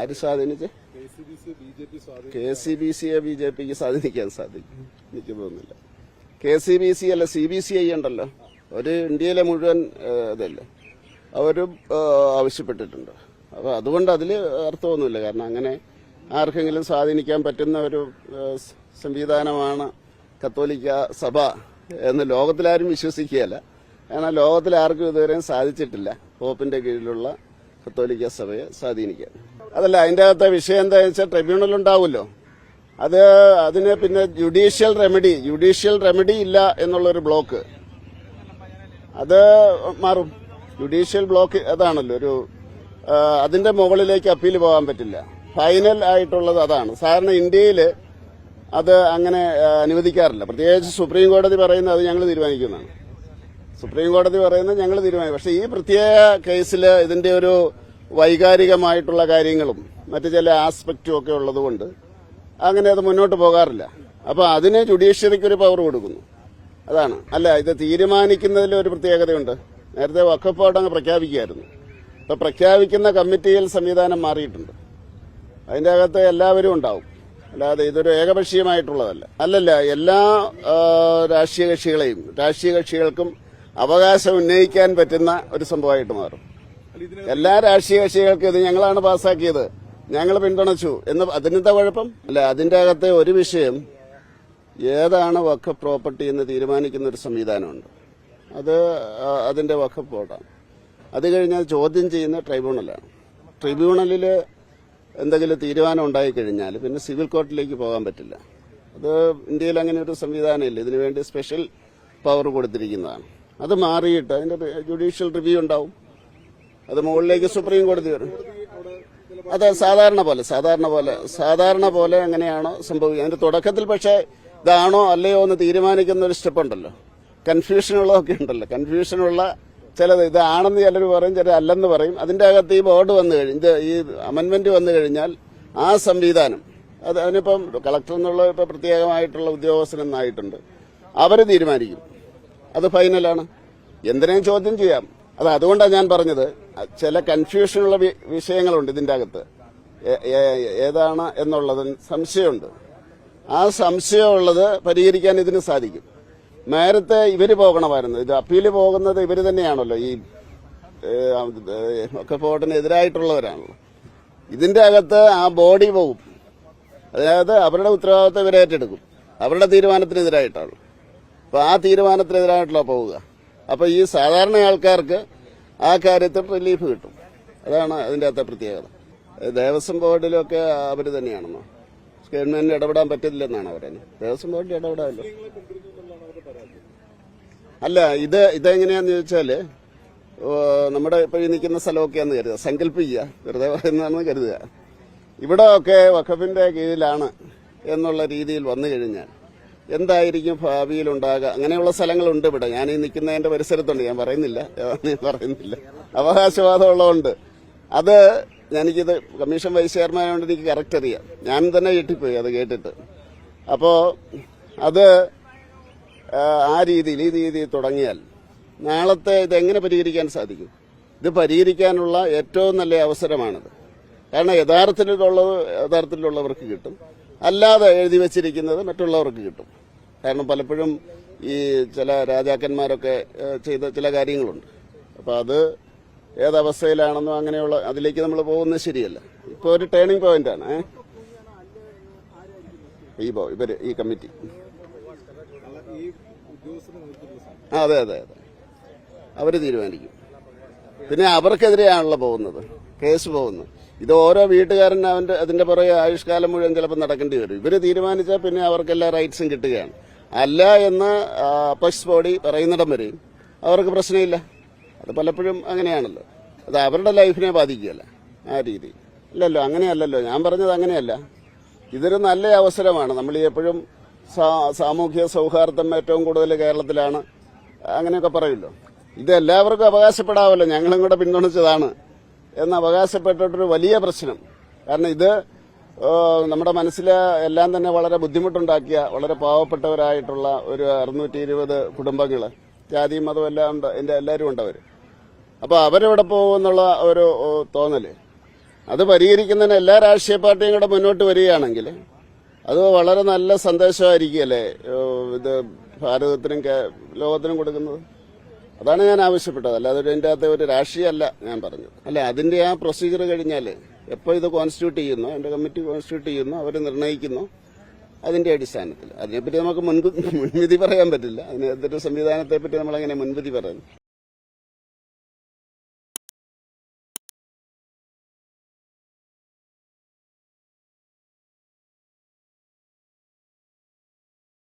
ആര് സ്വാധീനിച്ച്? K C B സിയെ ബി ജെ പിക്ക് സ്വാധീനിക്കാൻ സാധിക്കും. എനിക്ക് തോന്നുന്നില്ല. കെ സി ബി സി അല്ല സി ബി സി ഐ ഉണ്ടല്ലോ. ഒരു ഇന്ത്യയിലെ മുഴുവൻ ഇതല്ലേ അവരും ആവശ്യപ്പെട്ടിട്ടുണ്ട്. അപ്പോൾ അതുകൊണ്ട് അതിൽ അർത്ഥമൊന്നുമില്ല. കാരണം അങ്ങനെ ആർക്കെങ്കിലും സ്വാധീനിക്കാൻ പറ്റുന്ന ഒരു സംവിധാനമാണ് കത്തോലിക്ക സഭ എന്ന് ലോകത്തിലാരും വിശ്വസിക്കുകയല്ല. കാരണം ലോകത്തിൽ ആർക്കും ഇതുവരെയും സാധിച്ചിട്ടില്ല. പോപ്പിന്റെ കീഴിലുള്ള കത്തോലിക്ക സഭയെ സ്വാധീനിക്കാൻ. അതല്ല അതിന്റെ അകത്തെ വിഷയം എന്താ വെച്ചാൽ ട്രിബ്യൂണൽ ഉണ്ടാവുമല്ലോ. അത് അതിന് പിന്നെ ജുഡീഷ്യൽ റെമഡി ജുഡീഷ്യൽ റെമഡി ഇല്ല എന്നുള്ളൊരു ബ്ലോക്ക് അത് മാറും. ജുഡീഷ്യൽ ബ്ലോക്ക് അതാണല്ലോ ഒരു അതിന്റെ മുകളിലേക്ക് അപ്പീൽ പോകാൻ പറ്റില്ല. ഫൈനൽ ആയിട്ടുള്ളത് അതാണ്. സാധാരണ ഇന്ത്യയിൽ അത് അങ്ങനെ അനുവദിക്കാറില്ല. പ്രത്യേകിച്ച് സുപ്രീം കോടതി പറയുന്നത് അത് ഞങ്ങൾ തീരുമാനിക്കുന്നതാണ്. സുപ്രീം കോടതി പറയുന്നത് ഞങ്ങൾ തീരുമാനിക്കും. പക്ഷേ ഈ പ്രത്യേക കേസിൽ ഇതിന്റെ ഒരു വൈകാരികമായിട്ടുള്ള കാര്യങ്ങളും മറ്റു ചില ആസ്പെക്റ്റും ഒക്കെ ഉള്ളതുകൊണ്ട് അങ്ങനെ അത് മുന്നോട്ട് പോകാറില്ല. അപ്പോൾ അതിന് ജുഡീഷ്യറിക്ക് ഒരു പവർ കൊടുക്കുന്നു. അതാണ്. അല്ല ഇത് തീരുമാനിക്കുന്നതിൽ ഒരു പ്രത്യേകതയുണ്ട്. നേരത്തെ വക്കപ്പോട്ട് അങ്ങ് പ്രഖ്യാപിക്കുകയായിരുന്നു. ഇപ്പൊ പ്രഖ്യാപിക്കുന്ന കമ്മിറ്റിയിൽ സംവിധാനം മാറിയിട്ടുണ്ട്. അതിന്റെ അകത്ത് എല്ലാവരും ഉണ്ടാവും. അല്ലാതെ ഇതൊരു ഏകപക്ഷീയമായിട്ടുള്ളതല്ല. അല്ലല്ല എല്ലാ രാഷ്ട്രീയ കക്ഷികളെയും രാഷ്ട്രീയ കക്ഷികൾക്കും അവകാശം ഉന്നയിക്കാൻ പറ്റുന്ന ഒരു സംഭവമായിട്ട് മാറും. എല്ലാ രാഷ്ട്രീയ കക്ഷികൾക്കും ഇത് ഞങ്ങളാണ് പാസ്സാക്കിയത്. ഞങ്ങൾ പിന്തുണച്ചു. എന്ന് അതിനെന്താ കുഴപ്പം? അല്ല അതിന്റെ അകത്തെ ഒരു വിഷയം ഏതാണ് വഖഫ് പ്രോപ്പർട്ടി എന്ന് തീരുമാനിക്കുന്ന ഒരു സംവിധാനമുണ്ട്. അത് അതിന്റെ വഖഫ് ബോർഡാണ്. അത് കഴിഞ്ഞാൽ ചോദ്യം ചെയ്യുന്ന ട്രൈബ്യൂണലാണ്. ട്രൈബ്യൂണലിൽ എന്തെങ്കിലും തീരുമാനം ഉണ്ടായി കഴിഞ്ഞാൽ പിന്നെ സിവിൽ കോർട്ടിലേക്ക് പോകാൻ പറ്റില്ല. അത് ഇന്ത്യയിൽ അങ്ങനെ ഒരു സംവിധാനമില്ല. ഇതിനുവേണ്ടി സ്പെഷ്യൽ പവർ കൊടുത്തിരിക്കുന്നതാണ്. അത് മാറിയിട്ട് അതിന്റെ ജുഡീഷ്യൽ റിവ്യൂ ഉണ്ടാവും. അത് മുകളിലേക്ക് സുപ്രീം കോടതി വരും. അത് സാധാരണ പോലെ സാധാരണ പോലെ സാധാരണ പോലെ അങ്ങനെയാണ് സംഭവിക്കുക. അതിന്റെ തുടക്കത്തിൽ പക്ഷേ ഇതാണോ അല്ലയോ എന്ന് തീരുമാനിക്കുന്ന ഒരു സ്റ്റെപ്പ് ഉണ്ടല്ലോ. കൺഫ്യൂഷനുള്ളതൊക്കെ ഉണ്ടല്ലോ. കൺഫ്യൂഷനുള്ള ചിലത് ഇതാണെന്ന് ചിലർ പറയും ചിലർ അല്ലെന്ന് പറയും. അതിന്റെ അകത്ത് ഈ ബോർഡ് വന്നു കഴിഞ്ഞ ഈ അമെന്മെന്റ് വന്നു കഴിഞ്ഞാൽ ആ സംവിധാനം അത് അതിനിപ്പം കളക്ടർ എന്നുള്ള ഇപ്പം പ്രത്യേകമായിട്ടുള്ള ഉദ്യോഗസ്ഥനെന്നായിട്ടുണ്ട് അവർ തീരുമാനിക്കും. അത് ഫൈനലാണ്. എന്തിനേയും ചോദ്യം ചെയ്യാം. അത് അതുകൊണ്ടാണ് ഞാൻ പറഞ്ഞത്. ചില കൺഫ്യൂഷനുള്ള വിഷയങ്ങളുണ്ട് ഇതിന്റെ അകത്ത് ഏതാണ് എന്നുള്ളത് സംശയമുണ്ട്. ആ സംശയമുള്ളത് പരിഹരിക്കാൻ ഇതിന് സാധിക്കും. നേരത്തെ ഇവർ പോകണമായിരുന്നു. ഇത് അപ്പീൽ പോകുന്നത് ഇവർ തന്നെയാണല്ലോ. ഈ ഒക്കെ ബോർഡിനെതിരായിട്ടുള്ളവരാണല്ലോ. ഇതിന്റെ അകത്ത് ആ ബോഡി പോകും അതായത് അവരുടെ ഉത്തരവാദിത്തം ഇവരേറ്റെടുക്കും അവരുടെ തീരുമാനത്തിനെതിരായിട്ടാണ്. അപ്പൊ ആ തീരുമാനത്തിനെതിരായിട്ടുള്ള പോവുക. അപ്പോൾ ഈ സാധാരണ ആൾക്കാർക്ക് ആ കാര്യത്തിൽ റിലീഫ് കിട്ടും. അതാണ് അതിന്റെ അകത്തെ പ്രത്യേകത. ദേവസ്വം ബോർഡിലൊക്കെ അവർ തന്നെയാണെന്നോ? ഗവൺമെന്റിന് ഇടപെടാൻ പറ്റില്ലെന്നാണ് അവരെന്നെ ദേവസ്വം ബോർഡിൽ ഇടപെടാമല്ലോ. അല്ല ഇത് ഇതെങ്ങനെയാന്ന് ചോദിച്ചാൽ നമ്മുടെ ഇപ്പോൾ ഈ നിൽക്കുന്ന സ്ഥലമൊക്കെയാന്ന് കരുതുക. സങ്കല്പിക്കുക. വെറുതെ പറയുന്നതാണെന്ന് കരുതുക. ഇവിടെ ഒക്കെ വഖഫിന്റെ കീഴിലാണ് എന്നുള്ള രീതിയിൽ വന്നു കഴിഞ്ഞാൽ എന്തായിരിക്കും ഭാവിയിൽ ഉണ്ടാകുക? അങ്ങനെയുള്ള സ്ഥലങ്ങളുണ്ട് ഇവിടെ. ഞാൻ ഈ നിൽക്കുന്നതിന്റെ പരിസരത്തുണ്ട്. ഞാൻ പറയുന്നില്ല. പറയുന്നില്ല. അവകാശവാദം ഉള്ളതുകൊണ്ട് അത് എനിക്കിത് കമ്മീഷൻ വൈസ് ചെയർമാനോട് എനിക്ക് കറക്റ്റ് അറിയാം. ഞാൻ തന്നെ ഞെട്ടിപ്പോയി അത് കേട്ടിട്ട്. അപ്പോ അത് ആ, രീതിയിൽ ഈ രീതിയിൽ തുടങ്ങിയാൽ നാളത്തെ ഇത് എങ്ങനെ പരിഹരിക്കാൻ സാധിക്കും? ഇത് പരിഹരിക്കാനുള്ള ഏറ്റവും നല്ല അവസരമാണിത്. കാരണം യഥാർത്ഥത്തിലുള്ളത് യഥാർത്ഥത്തിലുള്ളവർക്ക് കിട്ടും. അല്ലാതെ എഴുതി വച്ചിരിക്കുന്നത് മറ്റുള്ളവർക്ക് കിട്ടും. കാരണം പലപ്പോഴും ഈ ചില രാജാക്കന്മാരൊക്കെ ചെയ്ത ചില കാര്യങ്ങളുണ്ട്. അപ്പോൾ അത് ഏതവസ്ഥയിലാണെന്നോ അങ്ങനെയുള്ള അതിലേക്ക് നമ്മൾ പോകുന്നത് ശരിയല്ല. ഇപ്പോൾ ഒരു ടേണിംഗ് പോയിന്റാണ് ആണ് ഏ? ഈ ഇവർ ഈ കമ്മിറ്റി. അതെ അതെ അതെ. അവർ തീരുമാനിക്കും. പിന്നെ അവർക്കെതിരെയാണല്ലോ പോകുന്നത് കേസ് പോകുന്നത്. ഇത് ഓരോ വീട്ടുകാരൻ അവന്റെ അതിന്റെ പുറകെ ആയുഷ്കാലം മുഴുവൻ ചിലപ്പോൾ നടക്കേണ്ടി വരും. ഇവർ തീരുമാനിച്ചാൽ പിന്നെ അവർക്കെല്ലാ റൈറ്റ്സും കിട്ടുകയാണ്. അല്ല എന്ന് അപ്പക്സ് ബോഡി പറയുന്നിടം വരെയും അവർക്ക് പ്രശ്നമില്ല. അത് പലപ്പോഴും അങ്ങനെയാണല്ലോ. അത് അവരുടെ ലൈഫിനെ ബാധിക്കുകയല്ല ആ രീതി. അല്ലല്ലോ അങ്ങനെയല്ലല്ലോ. ഞാൻ പറഞ്ഞത് അങ്ങനെയല്ല. ഇതൊരു നല്ല അവസരമാണ്. നമ്മൾ എപ്പോഴും സാമൂഹ്യ സൗഹാർദ്ദം ഏറ്റവും കൂടുതൽ കേരളത്തിലാണ്. അങ്ങനെയൊക്കെ പറയുമല്ലോ. ഇത് എല്ലാവർക്കും അവകാശപ്പെടാമല്ലോ. ഞങ്ങളും കൂടെ പിന്തുണച്ചതാണ്. എന്ന് അവകാശപ്പെട്ടിട്ടൊരു വലിയ പ്രശ്നം. കാരണം ഇത് നമ്മുടെ മനസ്സിൽ എല്ലാം തന്നെ വളരെ ബുദ്ധിമുട്ടുണ്ടാക്കിയ വളരെ പാവപ്പെട്ടവരായിട്ടുള്ള ഒരു അറുന്നൂറ്റി ഇരുപത് കുടുംബങ്ങൾ ജാതിയും മതവും എല്ലാം ഉണ്ട് എന്റെ എല്ലാവരും ഉണ്ട് അവർ അപ്പോൾ അവരെവിടെ പോകുമെന്നുള്ള ഒരു തോന്നൽ അത് പരിഹരിക്കുന്നതിന് എല്ലാ രാഷ്ട്രീയ പാർട്ടിയും കൂടെ മുന്നോട്ട് വരികയാണെങ്കിൽ അത് വളരെ നല്ല സന്ദേശമായിരിക്കുമല്ലേ ഇത് ഭാരതത്തിനും ലോകത്തിനും കൊടുക്കുന്നത്? അതാണ് ഞാൻ ആവശ്യപ്പെട്ടത്. അല്ലാതെ ഇതിന്റെ അകത്ത് ഒരു രാഷ്ട്രീയമല്ല ഞാൻ പറഞ്ഞു അല്ല അതിന്റെ ആ പ്രൊസീജിയർ കഴിഞ്ഞാൽ എപ്പോൾ ഇത് കോൺസ്റ്റിറ്റ്യൂട്ട് ചെയ്യുന്നു എന്റെ കമ്മിറ്റി കോൺസ്റ്റിറ്റ്യൂട്ട് ചെയ്യുന്നു അവർ നിർണയിക്കുന്നു അതിന്റെ അടിസ്ഥാനത്തിൽ. അതിനെപ്പറ്റി നമുക്ക് മുൻവിധി പറയാൻ പറ്റില്ല. അതിനെതിരെ സംവിധാനത്തെപ്പറ്റി സംവിധാനത്തെ പറ്റി നമ്മൾ അങ്ങനെ മുൻവിധി പറയാൻ